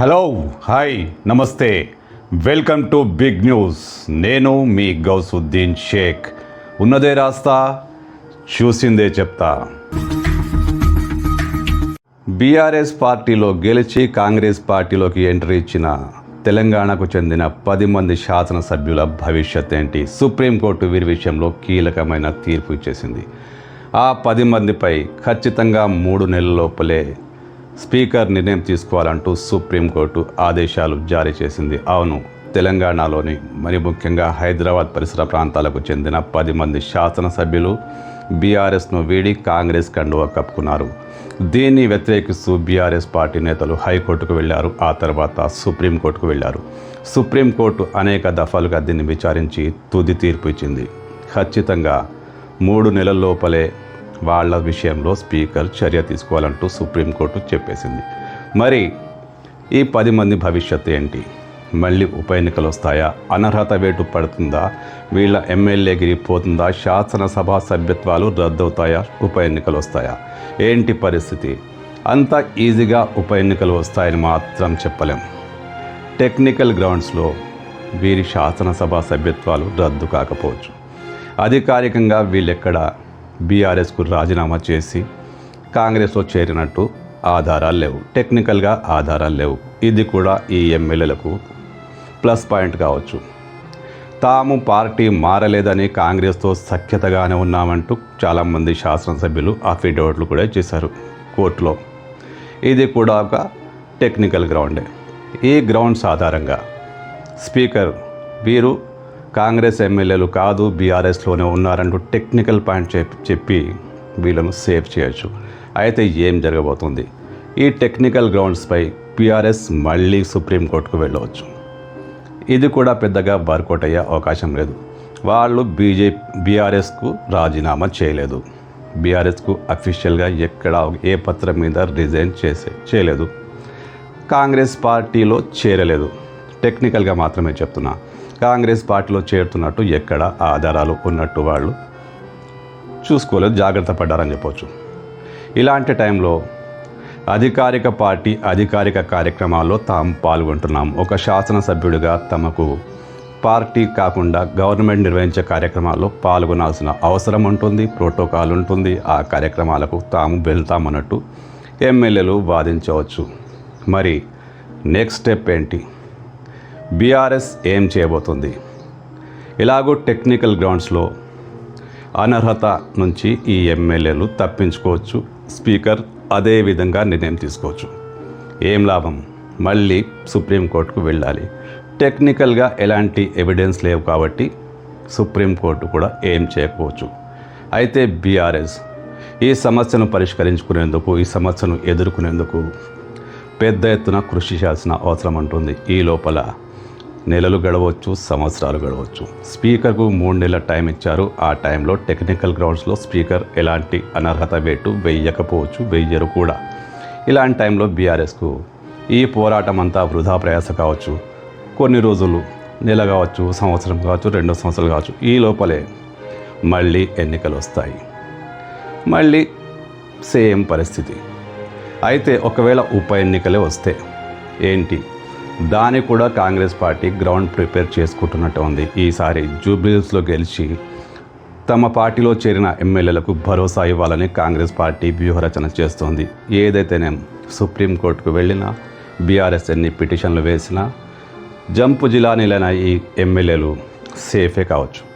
Hello hi namaste. Welcome to big news. నేను మీ గౌసుద్దీన్ షేక్. ఉన్నదే రాస్తా చూసిందే చెప్తా. బీఆర్ఎస్ పార్టీలో గెలిచి కాంగ్రెస్ పార్టీలోకి ఎంట్రీ ఇచ్చిన తెలంగాణకు చెందిన పది మంది శాసనసభ్యుల భవిష్యత్ ఏంటి? సుప్రీంకోర్టు వీరి విషయంలో కీలకమైన తీర్పు ఇచ్చేసింది. ఆ పది మందిపై ఖచ్చితంగా మూడు నెలల లోపలే స్పీకర్ నిర్ణయం తీసుకోవాలంటూ సుప్రీంకోర్టు ఆదేశాలు జారీ చేసింది. అవును తెలంగాణలోని మరి ముఖ్యంగా హైదరాబాద్ పరిసర ప్రాంతాలకు చెందిన పది మంది శాసనసభ్యులు బీఆర్ఎస్ను వీడి కాంగ్రెస్ కండువా కప్పుకున్నారు. దీన్ని వ్యతిరేకిస్తూ బీఆర్ఎస్ పార్టీ నేతలు హైకోర్టుకు వెళ్ళారు ఆ తర్వాత సుప్రీంకోర్టుకు వెళ్ళారు. సుప్రీంకోర్టు అనేక దఫాలుగా దీన్ని విచారించి తుది తీర్పు ఇచ్చింది. ఖచ్చితంగా మూడు నెలల లోపలే వాళ్ళ విషయంలో స్పీకర్ చర్య తీసుకోవాలంటూ సుప్రీంకోర్టు చెప్పేసింది. మరి ఈ పది మంది భవిష్యత్తు ఏంటి? మళ్ళీ ఉప ఎన్నికలు వస్తాయా? అనర్హత వేటు పడుతుందా? వీళ్ళ ఎమ్మెల్యేగిరి పోతుందా శాసనసభ సభ్యత్వాలు రద్దవుతాయా? ఉప ఎన్నికలు వస్తాయా? ఏంటి పరిస్థితి? అంత ఈజీగా ఉప ఎన్నికలు వస్తాయని మాత్రం చెప్పలేం. టెక్నికల్ గ్రౌండ్స్లో వీరి శాసనసభ సభ్యత్వాలు రద్దు కాకపోవచ్చు. అధికారికంగా వీళ్ళెక్కడ? బీఆర్ఎస్కు రాజీనామా చేసి కాంగ్రెస్లో చేరినట్టు ఆధారాలు లేవు. టెక్నికల్గా ఆధారాలు లేవు. ఇది కూడా ఈ ఎమ్మెల్యేలకు ప్లస్ పాయింట్ కావచ్చు. తాము పార్టీ మారలేదని కాంగ్రెస్తో సఖ్యతగానే ఉన్నామంటూ చాలామంది శాసనసభ్యులు అఫిడవిట్లు కూడా చేశారు కోర్టులో. ఇది కూడా ఒక టెక్నికల్ గ్రౌండే. ఈ గ్రౌండ్స్ ఆధారంగా స్పీకర్ వీరు కాంగ్రెస్ ఎమ్మెల్యేలు కాదు బీఆర్ఎస్లోనే ఉన్నారంటూ టెక్నికల్ పాయింట్ చెప్పి వీళ్ళను సేవ్ చేయొచ్చు. అయితే ఏం జరగబోతుంది? ఈ టెక్నికల్ గ్రౌండ్స్పై బీఆర్ఎస్ మళ్ళీ సుప్రీంకోర్టుకు వెళ్ళవచ్చు. ఇది కూడా పెద్దగా వర్కౌట్ అయ్యే అవకాశం లేదు. వాళ్ళు బీజేపీ బీఆర్ఎస్కు రాజీనామా చేయలేదు. బీఆర్ఎస్కు అఫీషియల్గా ఎక్కడ ఏ పత్రం మీద రిజైన్ చేసే చేయలేదు. కాంగ్రెస్ పార్టీలో చేరలేదు. టెక్నికల్గా మాత్రమే చెప్తున్నా. కాంగ్రెస్ పార్టీలో చేరుతున్నట్టు ఎక్కడ ఆధారాలు ఉన్నట్టు వాళ్ళు చూసుకోలేదు జాగ్రత్త పడ్డారని చెప్పొచ్చు. ఇలాంటి టైంలో అధికారిక పార్టీ అధికారిక కార్యక్రమాల్లో తాము పాల్గొంటున్నాం. ఒక శాసనసభ్యుడిగా తమకు పార్టీ కాకుండా గవర్నమెంట్ నిర్వహించే కార్యక్రమాల్లో పాల్గొనాల్సిన అవసరం ఉంటుంది ప్రోటోకాల్ ఉంటుంది. ఆ కార్యక్రమాలకు తాము వెళ్తామన్నట్టు ఎమ్మెల్యేలు వాదించవచ్చు. మరి నెక్స్ట్ స్టెప్ ఏంటి? బీఆర్ఎస్ ఏం చేయబోతుంది? ఇలాగూ టెక్నికల్ గ్రౌండ్స్లో అనర్హత నుంచి ఈ ఎమ్మెల్యేలు తప్పించుకోవచ్చు స్పీకర్ అదే విధంగా నిర్ణయం తీసుకోవచ్చు. ఏం లాభం? మళ్ళీ సుప్రీంకోర్టుకు వెళ్ళాలి. టెక్నికల్గా ఎలాంటి ఎవిడెన్స్ లేవు కాబట్టి సుప్రీంకోర్టు కూడా ఏం చేయకపోవచ్చు. అయితే బీఆర్ఎస్ ఈ సమస్యను పరిష్కరించుకునేందుకు ఈ సమస్యను ఎదుర్కొనేందుకు పెద్ద ఎత్తున కృషి చేయాల్సిన అవసరం ఉంటుంది ఈ లోపల నెలలు గడవచ్చు సంవత్సరాలు గడవచ్చు. స్పీకర్కు మూడు నెలల టైం ఇచ్చారు. ఆ టైంలో టెక్నికల్ గ్రౌండ్స్లో స్పీకర్ ఎలాంటి అనర్హత వేటు వెయ్యకపోవచ్చు వెయ్యరు కూడా. ఇలాంటి టైంలో బీఆర్ఎస్కు ఈ పోరాటం అంతా వృధా ప్రయాస కావచ్చు. కొన్ని రోజులు నెల కావచ్చు సంవత్సరం కావచ్చు రెండు సంవత్సరాలు కావచ్చు ఈ లోపలే మళ్ళీ ఎన్నికలు వస్తాయి. మళ్ళీ సేమ్ పరిస్థితి. అయితే ఒకవేళ ఉప ఎన్నికలే వస్తే ఏంటి? దాన్ని కూడా కాంగ్రెస్ పార్టీ గ్రౌండ్ ప్రిపేర్ చేసుకుంటున్నట్టు ఉంది. ఈసారి జూబ్లీస్లో గెలిచి తమ పార్టీలో చేరిన ఎమ్మెల్యేలకు భరోసా ఇవ్వాలని కాంగ్రెస్ పార్టీ వ్యూహరచన చేస్తోంది. ఏదైతేనే సుప్రీంకోర్టుకు వెళ్ళినా బీఆర్ఎస్ ఎన్ని పిటిషన్లు వేసినా జంపు జిల్లానిలైన ఈ ఎమ్మెల్యేలు సేఫే కావచ్చు.